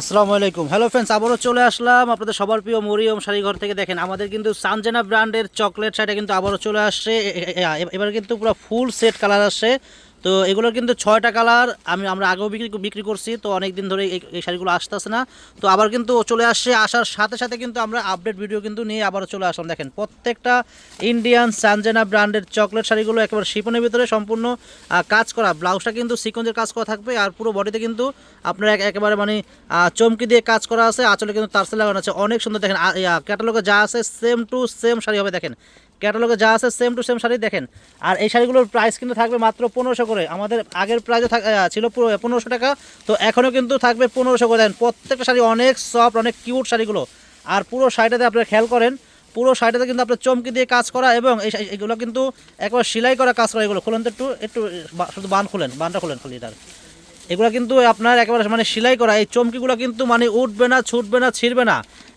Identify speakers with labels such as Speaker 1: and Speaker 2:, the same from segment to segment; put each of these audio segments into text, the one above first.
Speaker 1: আসসালামু আলাইকুম। Hello friends আবারও চলে আসলাম আপনাদের সবার প্রিয় মরিয়ম শাড়িঘর থেকে। দেখেন, আমাদের কিন্তু সানজেনা ব্র্যান্ডের চকলেট শাড়িটা কিন্তু আবারও চলে আসছে। এবার কিন্তু পুরো ফুল সেট কালার আসছে। তো এগুলোর কিন্তু ছয়টা কালার আমি, আমরা আগেও বিক্রি বিক্রি করছি, তো অনেক দিন ধরে এই শাড়িগুলো আসতেছে না। তো আবার কিন্তু চলে আসছে, আসার সাথে সাথে কিন্তু আমরা আপডেট ভিডিও কিন্তু নিয়ে আবারও চলে আসলাম। দেখেন, প্রত্যেকটা ইন্ডিয়ান সানজেনা ব্র্যান্ডের চকলেট শাড়িগুলো একেবারে শিপনের ভিতরে সম্পূর্ণ কাজ করা। ব্লাউজটা কিন্তু সিকোয়েন্সের কাজ করা থাকবে আর পুরো বডিতে কিন্তু আপনার এক- একেবারে মানে চমকি দিয়ে কাজ করা আছে। আচলে কিন্তু তারসেল লাগানো আছে। অনেক সুন্দর দেখেন ক্যাটালগে যা আছে সেম টু সেম শাড়ি হবে। দেখেন ক্যাটালগে যা আছে সেম টু সেম শাড়ি দেখেন। আর এই শাড়িগুলোর প্রাইস কিন্তু থাকবে মাত্র পনেরোশো করে। আমাদের আগের প্রাইসও ছিল পনেরোশো টাকা। তো এখনও কিন্তু থাকবে পনেরোশো করে। দেখেন, প্রত্যেকটা শাড়ি অনেক সফট অনেক কিউট শাড়িগুলো। আর পুরো শাড়িটাতে আপনারা খেয়াল করেন, পুরো শাড়িটাতে কিন্তু আপনার চমকি দিয়ে কাজ করা এবং এই এগুলো কিন্তু একবার সেলাই করা কাজ করা এগুলো। খুলেন তো একটু একটু শুধু বান খুলেন, বানটা খুলেন খালি এটার এগুলো কিন্তু আপনার একেবারে মানে সেলাই করা, এই চমকিগুলো কিন্তু মানে উঠবে না, ছুটবে না, ছিঁড়বে না।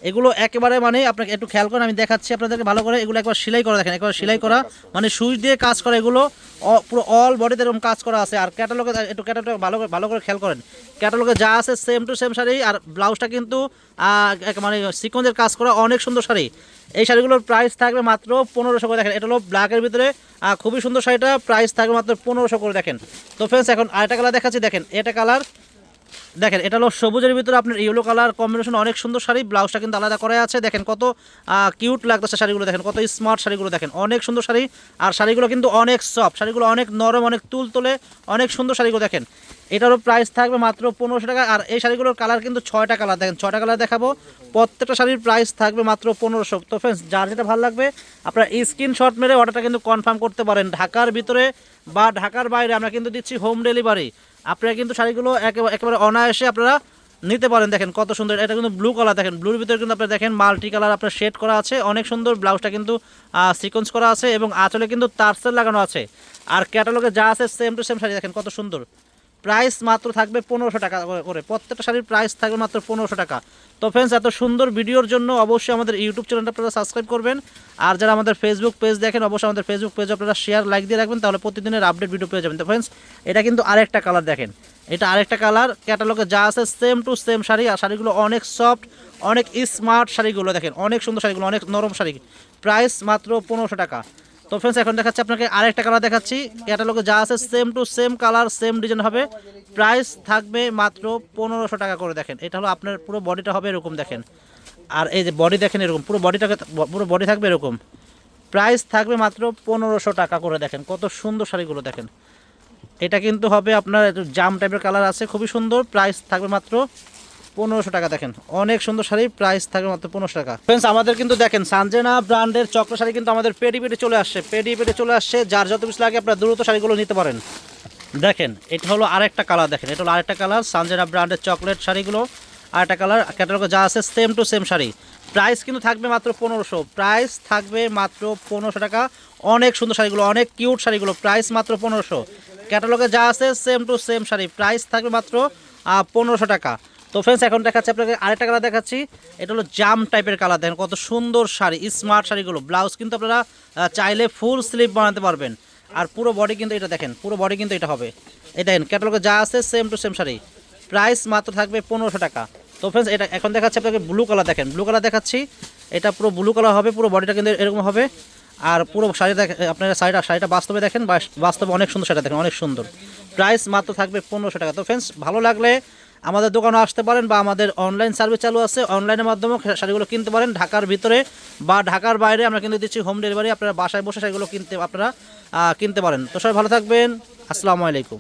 Speaker 1: এগুলো একেবারে মানে আপনাকে একটু খেয়াল করেন, আমি দেখাচ্ছি আপনাদেরকে ভালো করে। এগুলো একবার সেলাই করা দেখেন, একবার সেলাই করা মানে সুইচ দিয়ে কাজ করা এগুলো। পুরো অল বডিতে এরকম কাজ করা আছে। আর ক্যাটালগে একটু ক্যাটালগ ভালো করে ভালো করে খেয়াল করেন। ক্যাটালগে যা আছে সেম টু সেম শাড়ি, আর ব্লাউজটা কিন্তু মানে সিকোয়েন্সের কাজ করা অনেক সুন্দর শাড়ি। এই শাড়িগুলোর প্রাইস থাকবে মাত্র পনেরোশো করে। দেখেন, এটা হলো ব্ল্যাকের ভিতরে খুবই সুন্দর শাড়িটা। প্রাইস থাকবে মাত্র পনেরোশো করে, দেখেন। তো ফ্রেন্ডস এখন আরেকটা কালার দেখাচ্ছি। দেখেন এটা কালার। দেখেন, এটা হলো সবুজের ভিতরে আপনার ইয়েলো কালার কম্বিনেশন অনেক সুন্দর শাড়ি, ব্লাউজটা কিন্তু আলাদা করা আছে। দেখেন, কত কিউট লাগতেছে শাড়িগুলো, দেখেন, কত স্মার্ট শাড়িগুলো, দেখেন, অনেক সুন্দর শাড়ি। আর শাড়িগুলো কিন্তু অনেক সফট শাড়িগুলো অনেক নরম, অনেক তুল তোলে, অনেক সুন্দর শাড়িগুলো, দেখেন। এটারও প্রাইস থাকবে মাত্র পনেরোশো টাকা, আর এই শাড়িগুলোর কালার কিন্তু ছয়টা কালার দেখেন, ছয়টা কালার দেখাবো। প্রত্যেকটা শাড়ির প্রাইস থাকবে মাত্র পনেরোশো। তো ফ্রেন্ডস যার যেটা ভালো লাগবে, আপনারা স্ক্রিনশট মেরে অর্ডারটা কিন্তু কনফার্ম করতে পারেন। ঢাকার ভিতরে বা ঢাকার বাইরে আমরা কিন্তু দিচ্ছি হোম ডেলিভারি আপনারা কিন্তু শাড়িগুলো একেবারে অনায়াসে আপনারা নিতে পারেন। দেখেন কত সুন্দর, এটা কিন্তু ব্লু কালার দেখেন ব্লুর ভিতরে কিন্তু আপনারা দেখেন মাল্টি কালার আপনার শেড করা আছে। অনেক সুন্দর ব্লাউজটা কিন্তু সিকোয়েন্স করা আছে এবং আঁচলে কিন্তু তারসেল লাগানো আছে। আর ক্যাটালগে যা আছে সেম টু সেম শাড়ি, দেখেন কত সুন্দর। প্রাইস মাত্র থাকবে পনেরোশো টাকা করে- প্রত্যেকটা শাড়ির প্রাইস থাকবে মাত্র পনেরোশো টাকা। তো ফ্রেন্ডস এত সুন্দর ভিডিওর জন্য অবশ্যই আমাদের ইউটিউব চ্যানেলটা আপনারা সাবস্ক্রাইব করবেন। আর যারা আমাদের ফেসবুক পেজ দেখেন, অবশ্যই আমাদের ফেসবুক পেজ আপনারা শেয়ার লাইক দিয়ে রাখবেন, তাহলে প্রতিদিনের আপডেট ভিডিও পেয়ে যাবেন। তো ফ্রেন্ডস এটা কিন্তু আরেকটা কালার দেখেন। এটা আরেকটা কালার ক্যাটালগে যা আছে সেম টু সেম শাড়ি। আর শাড়িগুলো অনেক সফট অনেক স্মার্ট শাড়িগুলো দেখেন। অনেক সুন্দর শাড়িগুলো, অনেক নরম শাড়ি। প্রাইস মাত্র পনেরোশো টাকা। তো ফ্রেন্ডস এখন দেখাচ্ছি আপনাকে আরেকটা কালার দেখাচ্ছি। ক্যাটালগে যা আছে same to same colour same design হবে। প্রাইস থাকবে মাত্র পনেরোশো টাকা করে দেখেন। এটা হলো আপনার পুরো বডিটা হবে এরকম দেখেন। আর এই যে বডি দেখেন এরকম, পুরো বডিটাকে পুরো বডি থাকবে এরকম। প্রাইস থাকবে মাত্র পনেরোশো টাকা করে দেখেন। কত সুন্দর শাড়িগুলো দেখেন। এটা কিন্তু হবে আপনার জাম টাইপের কালার আছে, খুবই সুন্দর। প্রাইস থাকবে মাত্র পনেরোশো টাকা দেখেন। অনেক সুন্দর শাড়ি প্রাইস থাকবে মাত্র পনেরোশো টাকা। ফ্রেন্ডস আমাদের কিন্তু দেখেন সানজেনা ব্র্যান্ডের চক্র শাড়ি কিন্তু আমাদের পেডি পেডে চলে আসছে। পেডি পেডে চলে আসছে, যার যত পিস লাগে আপনার দ্রুত শাড়িগুলো নিতে পারেন। দেখেন, এটা হলো আরেকটা কালার দেখেন, এটা হলো আরেকটা কালার সানজেনা ব্র্যান্ডের চকলেট শাড়িগুলো, আরেকটা কালার ক্যাটালগে যা আছে same to same sari. Price কিন্তু থাকবে মাত্র পনেরোশো। প্রাইস থাকবে মাত্র পনেরোশো টাকা। অনেক সুন্দর শাড়িগুলো, অনেক কিউট শাড়িগুলো প্রাইস মাত্র পনেরোশো। ক্যাটালগে যা আছে same to same sari. Price থাকবে মাত্র পনেরোশো টাকা। তো ফ্রেন্ডস এখন দেখাচ্ছি আপনাকে আরেকটা কালার দেখাচ্ছি। এটা হলো জাম টাইপের কালার দেখেন কত সুন্দর শাড়ি স্মার্ট শাড়িগুলো। ব্লাউজ কিন্তু আপনারা চাইলে ফুল স্লিভ বানাতে পারবেন। আর পুরো বডি কিন্তু এটা দেখেন, পুরো বডি কিন্তু এটা হবে। এই দেখেন ক্যাটালগে যা আছে same to same sari. Price মাত্র থাকবে পনেরোশো টাকা। তো ফ্রেন্ডস এটা এখন দেখাচ্ছি আপনাকে ব্লু কালার দেখেন। ব্লু কালার দেখাচ্ছি, এটা পুরো ব্লু কালার হবে, পুরো বডিটা কিন্তু এরকম হবে। আর পুরো শাড়ি আপনারা শাড়িটা শাড়িটা বাস্তবে দেখেন বাস্তবে অনেক সুন্দর শাড়িটা দেখেন, অনেক সুন্দর। প্রাইস মাত্র থাকবে পনেরোশো টাকা। তো ফ্রেন্ডস ভালো লাগলে আমাদের দোকানে আসতে পারেন বা আমাদের অনলাইন সার্ভিস চালু আছে অনলাইনের মাধ্যমে শাড়িগুলো কিনতে পারেন। ঢাকার ভিতরে বা ঢাকার বাইরে আমরা কিন্তু দিচ্ছি হোম ডেলিভারি আপনারা বাসায় বসে শাড়িগুলো কিনতে, আপনারা কিনতে পারেন। তো সবাই ভালো থাকবেন। আসসালামু আলাইকুম।